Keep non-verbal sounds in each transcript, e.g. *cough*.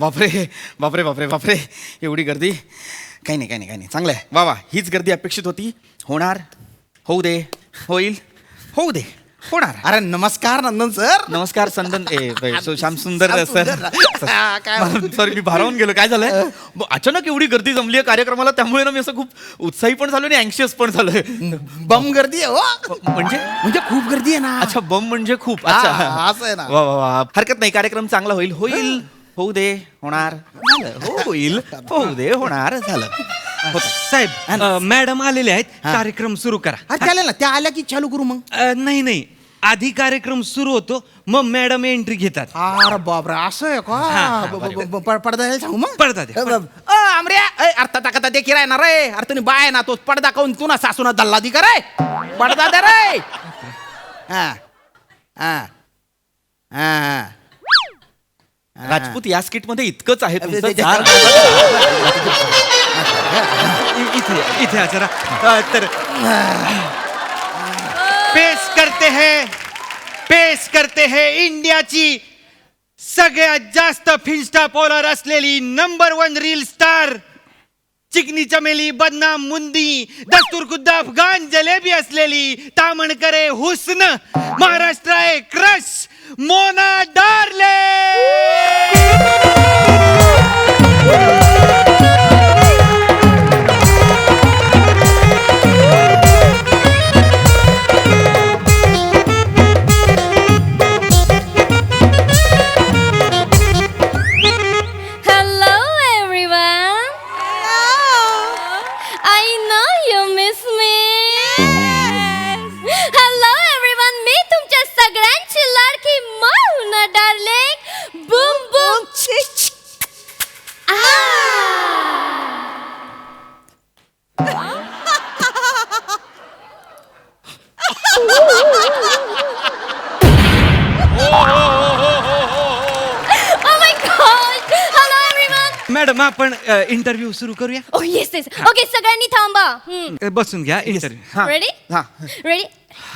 बापरे बापरे बापरे बापरे. एवढी गर्दी. काही नाही काही नाही काही नाही. चांगलं आहे. वा वा. हीच गर्दी अपेक्षित होती. होणार. होऊ दे. होईल. होऊ दे. होणार. अरे नमस्कार नंदन सर. नमस्कार संदन. ए *laughs* श्याम सुंदर सर. हा, सॉरी मी भारावून गेलो. काय झालंय? अचानक एवढी गर्दी जमली आहे कार्यक्रमाला. त्यामुळे ना मी असं खूप उत्साही पण झालो आणि अँशियस पण झालोय बम गर्दी आहे हो. म्हणजे? म्हणजे खूप गर्दी आहे ना. अच्छा बम म्हणजे खूप. अच्छा. असं आहे ना. वा वा वा. हरकत नाही. कार्यक्रम चांगला होईल. होईल. होऊ दे होणार. झालं. हो होईल. होऊ दे होणार. झालं. होतं. साहेब अ, मॅडम आलेले आहेत. कार्यक्रम सुरू करा. चालेल ना. त्या आल्या की चालू करू मग? अ, नाही नाही. आधी कार्यक्रम सुरू होतो मग मॅडम एंट्री घेतात. अरे बापरे असं आहे का? ब- ब- ब- ब- पडदा द्यायला सांगू मग? पडदा दे, अ, आमऱ्या अर्थ टाकता ते किराय ना रे. अरे तुम्ही बाय ना तो पडदा काऊन तू ना सासूना दल्ला दी का रे पडदा दे रे. हा हा हा. राजपूत या स्किटमध्ये इतकंच आहे तुमचं ते- ते- झाड- इ- इथे इथे आ जरा. अ, तर पेश करते हैं पेश करते हैं इंडियाची सगळ्यात जास्त फिन्स्टा बॉलर असलेली number one reel star Chikni Chameli बदनाम मुंदी दस्तूर खुद्द अफगान जलेबी असलेली तामणकरे हुस्न महाराष्ट्र आहे क्रश मोना डार्ले! मॅडम आपण इंटरव्ह्यू सुरू करूया? Oh yes, yes. Okay, सगळ्यांनी थांबा. अ, बसून घ्या इंटरव्ह्यू हा? हा. Ready?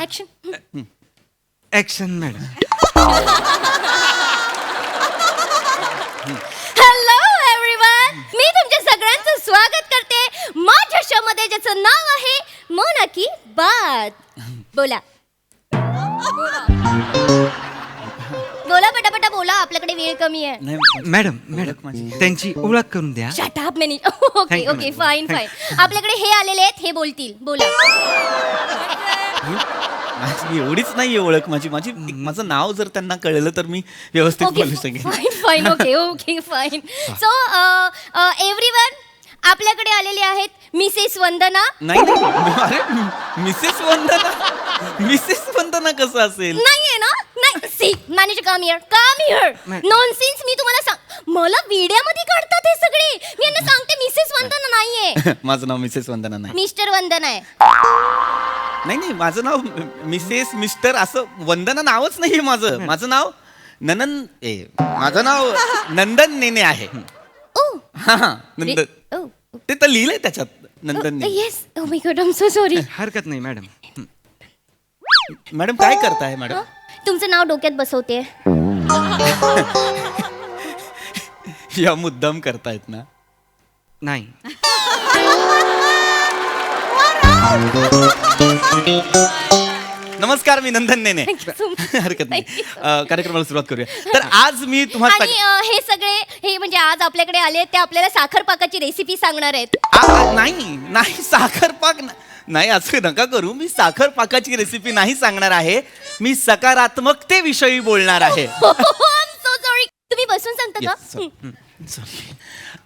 Action. Action madam hello everyone मी तुमच्या सगळ्यांचं स्वागत करते. माझ्या शो मध्ये ज्याचं नाव आहे मोना की बात बोला. बोला पटापटा बोला. आपल्याकडे वेळ कमी आहे. नाही, मॅडम मॅडम त्यांची ओळख करून द्या. Shut up minute okay you, okay. Fine fine आपल्याकडे हे आलेले आहेत हे बोलतील. बोला. माझी एवढीच नाहीये ओळख माझी. माझी माझं नाव जर त्यांना कळलं तर मी व्यवस्थित ओके बोलू शकेन. Fine fine okay okay fine so everyone आपल्याकडे आलेले आहेत मिसेस वंदना. नाही नाही. अरे मिसेस वंदना. मिसेस वंदना कसं असेल? नाहीये ना? Manager come here come here मॅ- नॉनसेन्स मी तुम्हाला सांग मला मध्ये काढतात हे सगळे. मी यांना सांगते मिसेस वंदना नाहीये. *laughs* माझं नाव मिसेस वंदना नाही. मिस्टर वंदना आहे. नाही नाही माझं नाव मिसेस मिस्टर असं वंदना नावच नाहीये माझं. माझं नाव ननन ए माझं नाव नंदन नेने आहे. ओ. हा हा नंदन ओ ते तर लिहिलंय त्याच्यात Nandan Nene. Yes oh my god I am so sorry हरकत नाही मॅडम मॅडम काय करताय मॅडम? तुमचं नाव डोक्यात बसवते. *laughs* या मुद्दाम करतायत ना? नाही. नमस्कार मी नंदन नेने. हरकत नाही. अं, कार्यक्रमाला सुरुवात करूया. तर आज मी तुम्हाला आणि अ, हे सगळे हे म्हणजे आज आपल्याकडे आले आहेत, ते आपल्याला साखर पाकाची रेसिपी सांगणार आहेत. आ, नाही नाही साखर पाक न- नाही असं नका करू. मी साखर पाकाची रेसिपी नाही सांगणार आहे. मी सकारात्मकतेविषयी बोलणार आहे. *laughs* सॉरी तुम्ही बसून सांगता Yes, का. हं, sorry.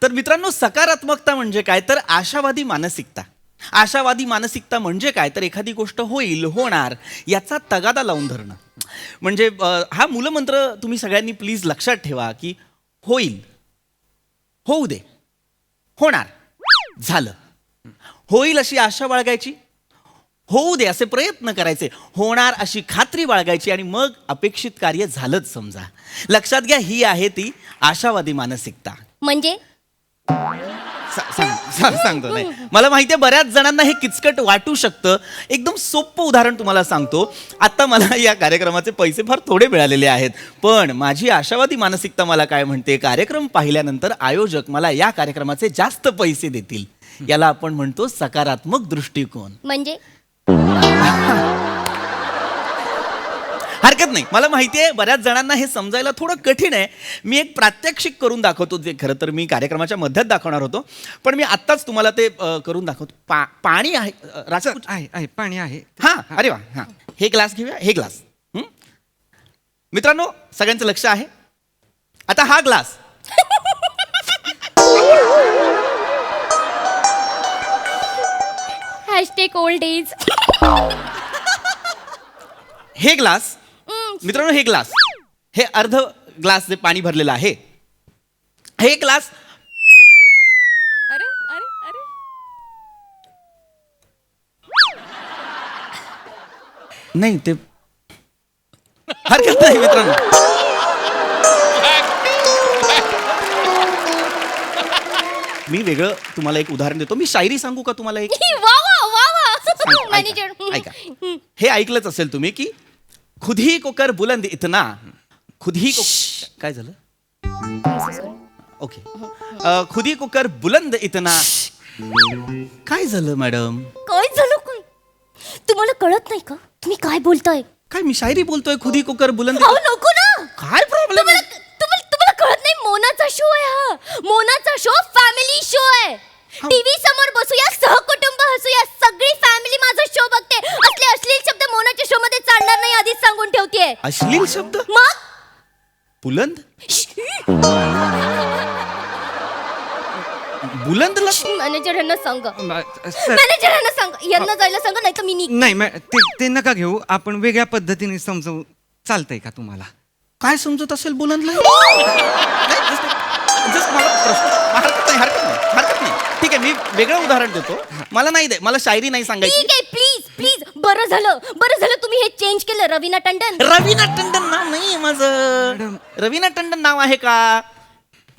तर मित्रांनो सकारात्मकता म्हणजे काय? तर आशावादी मानसिकता. आशावादी मानसिकता म्हणजे काय? तर एखादी गोष्ट होईल होणार याचा तगादा लावून धरणं. म्हणजे अं, हा मूलमंत्र तुम्ही सगळ्यांनी प्लीज लक्षात ठेवा की होईल. होऊ दे. होणार. झालं. होईल अशी आशा बाळगायची? होऊ दे असे प्रयत्न करायचे. होणार अशी खात्री बाळगायची आणि मग अपेक्षित कार्य झालंच समजा. लक्षात घ्या ही आहे ती आशावादी मानसिकता. म्हणजे? सा- सांग- सांग- सांगतो नाही. मला माहिती आहे बऱ्याच जणांना हे किचकट वाटू शकतं. एकदम सोपं उदाहरण तुम्हाला सांगतो. आता मला या कार्यक्रमाचे पैसे फार थोडे मिळालेले आहेत. पण माझी आशावादी मानसिकता मला काय म्हणते कार्यक्रम पाहिल्यानंतर आयोजक मला या कार्यक्रमाचे जास्त पैसे देतील. याला आपण म्हणतो सकारात्मक दृष्टिकोन. म्हणजे? हरकत नाही. मला माहिती आहे बऱ्याच जणांना हे समजायला थोडं कठीण आहे. मी एक प्रात्यक्षिक करून दाखवतो जे खरं तर मी कार्यक्रमाच्या मध्यात दाखवणार होतो. पण मी आत्ताच तुम्हाला ते अ, करून दाखवतो. पा पाणी आहे अ, राजा आहे आहे पाणी आहे. हा अरे वा हा. हे ग्लास घेऊया हे ग्लास. हं? मित्रांनो सगळ्यांचं लक्ष आहे. आता हा ग्लास. हॅशटेक ओल्ड एज *laughs* हे ग्लास मित्रांनो हे ग्लास हे अर्ध ग्लास जे पाणी भरलेलं आहे. हे ग्लास अरे अरे अरे. नाही ते हरकत नाही मित्रांनो. मी वेगळं तुम्हाला एक उदाहरण देतो. मी शायरी सांगू का तुम्हाला एक? *laughs* वा मॅनेजर ऐका, *laughs* ऐका. हे ऐकलंच असेल तुम्ही की खुद ही को कर बुलंद इतना खुद ही को काय झालं? ओके अ, खुद ही को कर बुलंद इतना. काय झालं मॅडम काय झालं काय तुम्हाला कळत नाही का? तुम्ही काय बोलताय? काय मी शायरी बोलतोय खुद ही को कर बुलंद अहो नको ना! काय प्रॉब्लेम तुम्हाला तुम्हाला तुम्हाला कळत नाही मोनाचा शो आहे हा. मोनाचा शो फॅमिली शो आहे. टीव्ही समोर बसूया सहकुटुंब हसूया सगळी फॅमिली माझा शो बघते. असले अश्लील शब्द मोनाच्या शो मध्ये चालणार नाही आधीच सांगून ठेवतेय. अश्लील शब्द? मग? बुलंद? बुलंदला मॅनेजर यांना सांग. म- सर. मॅनेजर यांना सांग. यांना जायला सांग नाही तर मी निघ. नाही मॅ- ते ते नका घेऊ. आपण वेगळ्या पद्धतीने समजवू चालतंय का तुम्हाला? काय समजत असेल बुलंदला? *laughs* नाही, just- just मला प्रश्न हरकत नाही हरकत नाही. हरकत नाही ठीक आहे मी वेगळं उदाहरण देतो. मला नाही दे मला शायरी नाही सांगायची. ठीक आहे प्लीज प्लीज बरं झालं बरं झालं तुम्ही हे चेंज केलं रवीना टंडन. रवीना टंडन नाव नाही माझं. रवीना टंडन नाव आहे का?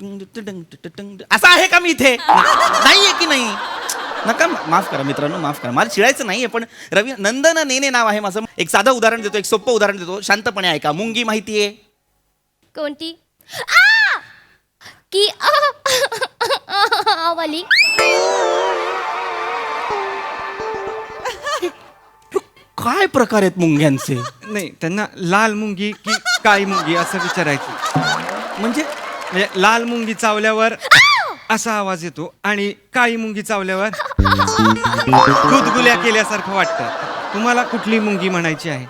असं आहे का मी इथे? नाहीये की नाही? नका माफ करा मित्रांनो माफ करा. मला चिडायचं नाहीये पण रवी नंदन नेने नाव आहे माझं. एक साधं उदाहरण देतो एक सोपं उदाहरण देतो. शांतपणे ऐका मुंगी माहितीये कोणती? आ! की आ! वाली. काय प्रकार आहेत मुंग्यांचे? नाही त्यांना लाल मुंगी की काळी मुंगी असं विचारायचं. म्हणजे म्हणजे लाल मुंगी चावल्यावर असा आवाज येतो आणि काळी मुंगी चावल्यावर गुदगुल्या केल्यासारखं वाटतं. तुम्हाला कुठली मुंगी म्हणायची आहे?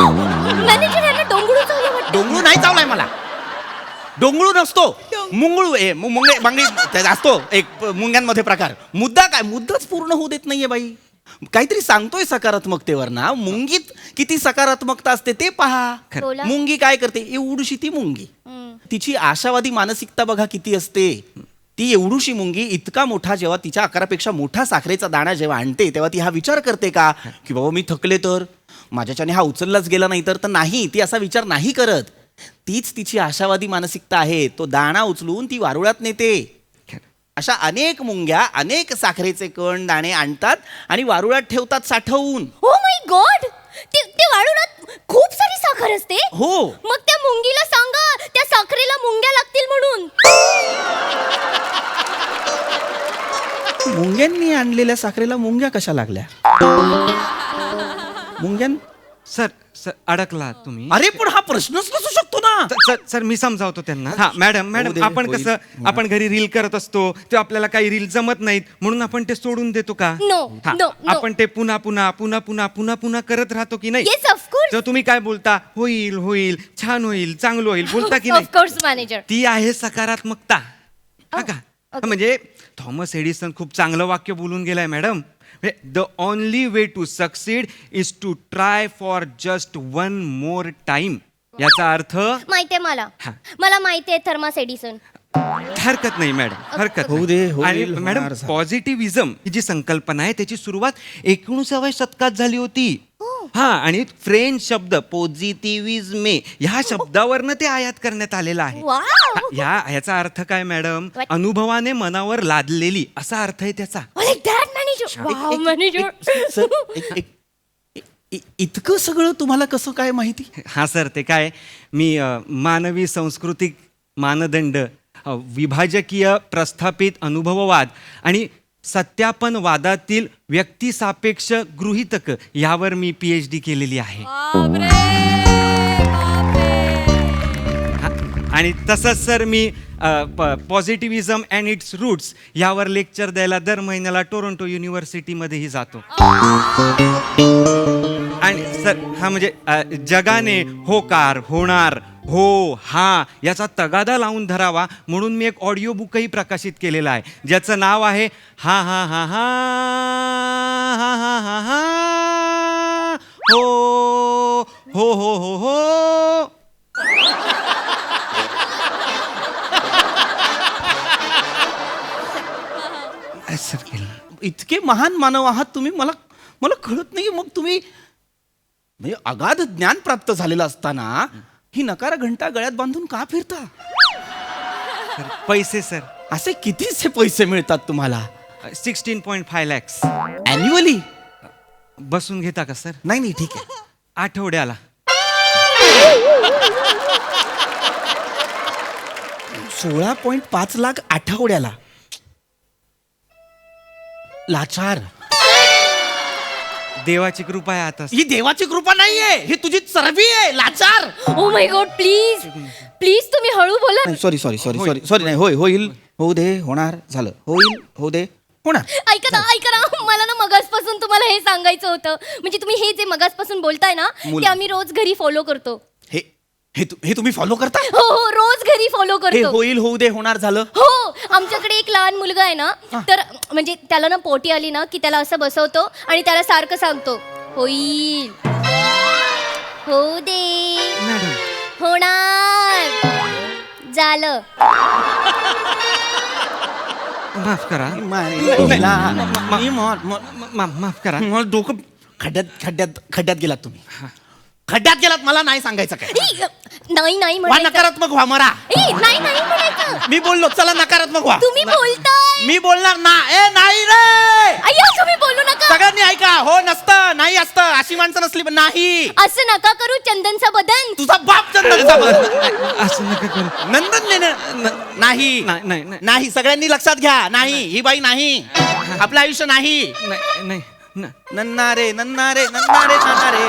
मॅनेजर यांना डोंगळू चावलं वाटतं. डोंगळू नाही चावलाय मला. डोंगळू नसतो. मुंगळू ए मु- मुंगे बांगडी ते असतो एक मुंग्यांमध्ये प्रकार. मुद्दा काय? मुद्दाच पूर्ण होऊ देत नाहीये बाई. काहीतरी सांगतोय सकारात्मकतेवर ना. मुंगीत किती सकारात्मकता असते ते पहा. मुंगी काय करते? एवढूशी ती मुंगी. तिची आशावादी मानसिकता बघा किती असते. ती एवढूशी मुंगी इतका मोठा जेव्हा तिच्या आकारापेक्षा मोठा साखरेचा दाणा जेव्हा आणते तेव्हा ती हा विचार करते का? की बाबा मी थकले तर? माझ्याच्याने हा उचललाच गेला नाही तर? तर नाही ती असा विचार नाही करत. तीच तिची आशावादी मानसिकता आहे. तो दाणा उचलून ती वारुळात नेते. अशा अनेक मुंग्या अनेक साखरेचे कण दाणे आणतात आणि वारुळात ठेवतात साठवून. ओ माय गॉड ते ते खूप सारी साखर असते. हो. मग त्या मुंगीला सांगा त्या साखरेला मुंग्या लागतील म्हणून. मुंग्यांनी आणलेल्या साखरेला मुंग्या कशा लागल्या? मुंग्यां सर सर अडकला तुम्ही. अरे पण हा प्रश्नच सर- मी समजावतो त्यांना. हा मॅडम होऊ मॅडम आपण. कसं आपण घरी रील करत असतो तेव्हा आपल्याला काही रील जमत नाहीत म्हणून आपण ते सोडून देतो का? No, हा, no, no. आपण ते पुन्हा पुन्हा पुन्हा पुन्हा पुन्हा पुन्हा करत राहतो की नाही? तेव्हा तुम्ही काय बोलता? होईल होईल छान होईल चांगलं होईल बोलता *laughs* की नाही? ऑफकोर्स मॅनेजर ती आहे सकारात्मकता. हा का okay. म्हणजे थॉमस एडिसन खूप चांगलं वाक्य बोलून गेलाय madam. The only way to succeed is to try for just one more time याचा अर्थ? माहितीये मला. हा. मला माहितीये थर्मास एडिसन. हरकत नाही मॅडम. हरकत होऊ दे, होईल, आणि होणार मॅडम झालं. पॉझिटिव्हिजम ही जी संकल्पना आहे त्याची सुरुवात एकोणीसाव्या शतकात झाली होती. हो. हा आणि फ्रेंच शब्द पॉझिटिव्हिजमे ह्या शब्दावरनं ते आयात करण्यात आलेलं आहे. वाव! हा, ह्या ह्याचा अर्थ काय मॅडम? What? अनुभवाने मनावर लादलेली असा अर्थ आहे त्याचा. सर एक- एक- इ- इतकं सगळं तुम्हाला कसं काय माहिती? हा सर ते काय? मी अ, मानवी सांस्कृतिक मानदंड अ, विभाजकीय प्रस्थापित अनुभववाद आणि सत्यापन वादातील व्यक्तिसापेक्ष गृहितक यावर मी पी एच डी केलेली आहे. हा, आणि तसंच सर मी पॉझिटिव्हिझम अँड इट्स रूट्स यावर लेक्चर द्यायला दर महिन्याला टोरंटो युनिव्हर्सिटीमध्येही जातो. आणि सर हा म्हणजे जगाने होकार होणार हो हा याचा तगादा लावून धरावा म्हणून मी एक ऑडिओ बुकही प्रकाशित केलेला आहे. ज्याचं नाव आहे हा हा हा हा हा हा हा हा हो हो हो हो हो. असं केलं. इतके महान मानव आहात तुम्ही मला मला कळत नाही. मग तुम्ही म्हणजे अगाध ज्ञान प्राप्त झालेलं असताना ही नकार घंटा गळ्यात बांधून का फिरता? पैसे सर. असे कितीचे पैसे मिळतात तुम्हाला? Sixteen point five lakhs. Annually बसून घेता का सर? नाही नाही ठीक आहे. आठवड्याला. सोळा पॉइंट पाच लाख आठवड्याला. लाचार. देवाची कृपा आहे आता. ही देवाची कृपा नाहीये. ही तुझी चरबी आहे. लाचार. Oh my god please please तुम्ही हळू बोला. Sorry sorry sorry sorry sorry नाही होय होईल. होऊ दे होणार झालं. होईल होऊ दे होणार. ऐका ना ऐका ना. मला ना मगासपासून तुम्हाला हे सांगायचं होतं. म्हणजे तुम्ही हे जे मगासपासून बोलताय ना मुलं. ते आम्ही रोज घरी फॉलो करतो. हे हे तु- हे तुम्ही फॉलो करता? हो हो रोज घरी फॉलो हे करतो. होईल होऊ दे होणार झालं. हो आमच्याकडे एक लहान मुलगा आहे ना तर म्हणजे त्याला ना पोटी आली ना की त्याला असं बसवतो आणि त्याला सारखं सांगतो होईल होऊ दे होणार झालं. माफ करा. मी मो- मो- मा- मा- माफ करा. मला डोकं खड्ड्यात खड्ड्यात खड्ड्यात गेलात तुम्ही. खड्ड्यात गेलात मला नाही सांगायचं काय. ई, नाही नाही वा म्हणायचं. नकारात्मक व्हा मरा. ई, नाही नाही म्हणायचं. मी बोललो चला नकारात्मक व्हा. तुम्ही बोलताय. मी बोलणार ना ए नाही रे! अय्यो तुम्ही बोलू नका. सगळ्यांनी ऐका हो नसतं नाही असतं अशी माणसं नसली पण नाही. असं नका करू चंदनचा बदन. तुझा बाप चंदनचा बदल. असं नका करू. नंदन नाही. नाही नाही नाही. नाही सगळ्यांनी लक्षात घ्या. नाही ही बाई नाही. आपलं आयुष्य नाही नाही. नन्नारे नन्नारे नन्नारे नन्नारे